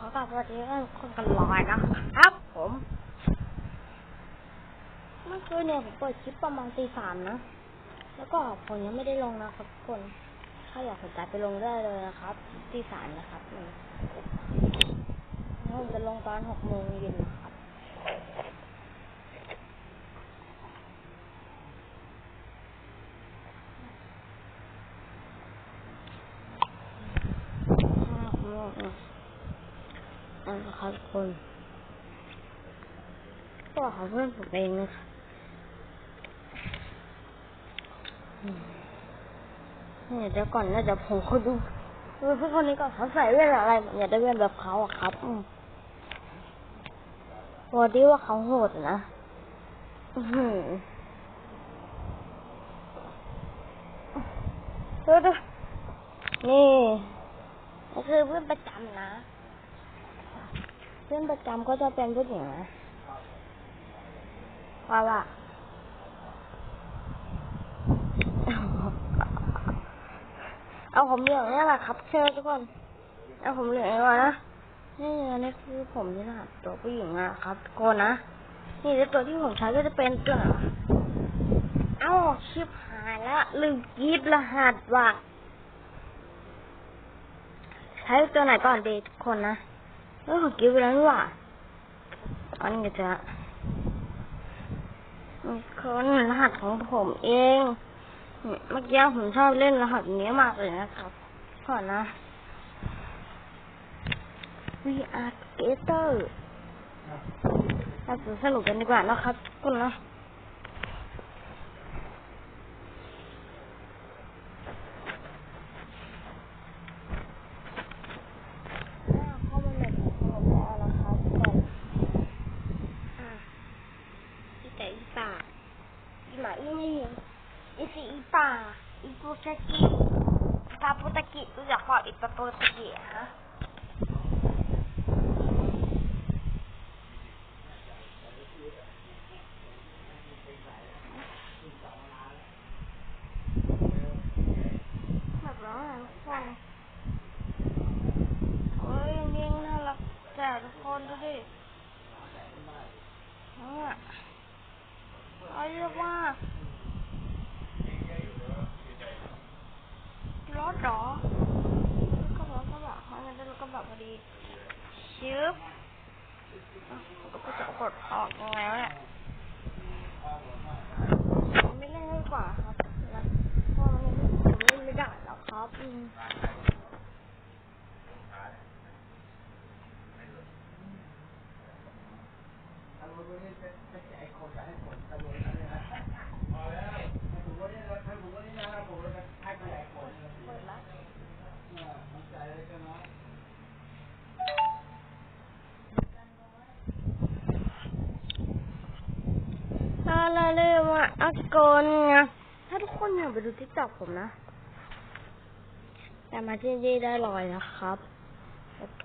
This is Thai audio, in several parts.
ขอกราบสวัสดีท่านคนกันลอยนะครับผม เมื่อคืนเนี่ยผมเปิดคลิปประมาณตีสามนะ แล้วก็ผมยังไม่ได้ลงนะครับทุกคน ถ้าอยากสนใจไปลงได้เลยนะครับตีสามนะครับแล้วผมจะลงตอนหกโมงเย็นนะครับ โมงอะนครับทุกคนก็ขอเพื่อนผมเองนะคะอืมเนี่ยเดี๋ยวก่อนนะเดี๋ยวผมเขาดูดูพวกคนนี้ก่อนเขาใส่เว่นอะไรผมอยากได้เว่นแบบเขาอะครับอืมวันดีว่าเขาโหดนะอือหือดูดูนี่คือเพื่อนประจำนะ เพื่อนประจำก็จะเป็นผู้หญิงนะว่าว่าเอาผมเหลืองนี่แหละครับ เชิญทุกคน เอาผมเหลืองก่อนนะนี่อันนี่คือผมที่รหัสตัวผู้หญิงอะครับทุกนนะนี่แล้วตัวที่ผมใช้ก็จะเป็นตัวเอ้าชิบหายละลืมกรีดรหัสว่ะใช้ตัวไหนก่อนดีทุกคนนะ เออของกิฟไปแล้วนี่หว่าอันนี้จะคนรหัสของผมเอง เมื่อกี้ผมชอบเล่นรหัสนี้มากเลยนะครับก่อนนะ VR Gator เราสรุปกันดีกว่านะครับทุกคนนะเข้ามาในของผมแล้วนะครับก่อนอะอีแต่อีป่าอีหมาอีนี่อีสีอี ป่าอีปูตะกิปาปูตะกิรู้จักเปล่าอีปาปูตะกิฮะแบบร้องอะไรทุกคนโอ้ยเลี้ยงน่ารักแต่ทุกคนดูดิเนี่ยเอาเรียกว่ารถเหรอก็บอกก็บอกเขา จะรถก็บพอดีชึบก็จะกดออกยังไงวะเนี่ยไม่เล่นดีกว่าครับเพราะมันผมเล่นไม่ได้แล้วครับอืมอะ ไรเลยว่าอักกนไงถ้าทุกคนอยากไปดูทิกตอกผมนะ แต่มาที่นี่ได้ลอยนะครับ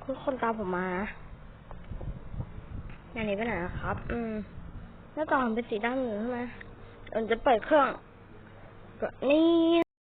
ทุกคนตามผมมานะอย่างนี้ไปไหนนะครับ อืม แล้วตอนเป็นสีดำอยู่ใช่ไหมเอิญจะเปิดเครื่องก็นี่